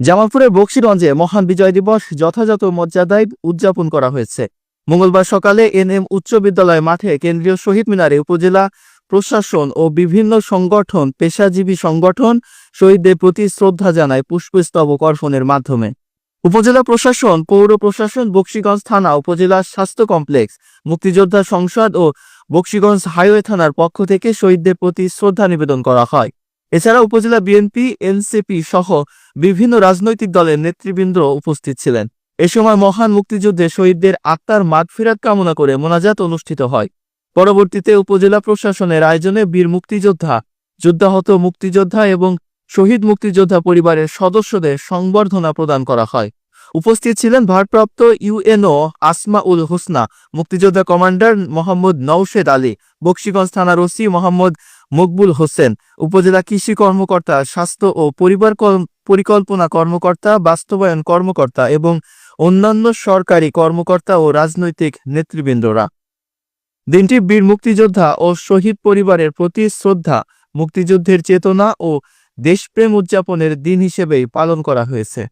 জামালপুরের বক্সিগঞ্জে মহান বিজয় দিবস যথাযথ মর্যাদায় উদযাপন করা হয়েছে। মঙ্গলবার সকালে এনএম উচ্চ বিদ্যালয় মাঠে কেন্দ্রীয় শহীদ মিনারে উপজেলা প্রশাসন ও বিভিন্ন সংগঠন, পেশাজীবী সংগঠন শহীদদের প্রতি শ্রদ্ধা জানায় পুষ্পস্তবক অর্পণের মাধ্যমে। উপজেলা প্রশাসন, পৌর প্রশাসন, বক্সিগঞ্জ থানা, উপজেলা স্বাস্থ্য কমপ্লেক্স, মুক্তিযোদ্ধা সংসদ ও বক্সিগঞ্জ হাইওয়ে থানার পক্ষ থেকে শহীদদের প্রতি শ্রদ্ধা নিবেদন করা হয়। এছাড়া উপজেলা বিএনপি, এনসিপি সহ বিভিন্ন রাজনৈতিক দলের নেতৃবৃন্দ উপস্থিত ছিলেন। এ সময় মহান মুক্তিযুদ্ধে শহীদদের আত্মার মাগফিরাত কামনা করে মোনাজাত অনুষ্ঠিত হয়। পরবর্তীতে উপজেলা প্রশাসনের আয়োজনে বীর মুক্তিযোদ্ধা, যুদ্ধাহত মুক্তিযোদ্ধা এবং শহীদ মুক্তিযোদ্ধা পরিবারের সদস্যদের সংবর্ধনা প্রদান করা হয়। উপস্থিত ছিলেন ভারপ্রাপ্ত ইউএনও আসমা উল হোসনা, মুক্তিযোদ্ধা কমান্ডার মোহাম্মদ নওশেদ আলী, বক্সিগঞ্জ থানার ওসি মোহাম্মদ মকবুল হোসেন, উপজেলা কৃষি কর্মকর্তা, স্বাস্থ্য ও পরিবার পরিকল্পনা কর্মকর্তা, বাস্তবায়ন কর্মকর্তা এবং অন্যান্য সরকারি কর্মকর্তা ও রাজনৈতিক নেতৃবৃন্দরা। দিনটি বীর মুক্তিযোদ্ধা ও শহীদ পরিবারের প্রতি শ্রদ্ধা, মুক্তিযুদ্ধের চেতনা ও দেশপ্রেম উদযাপনের দিন হিসেবেই পালন করা হয়েছে।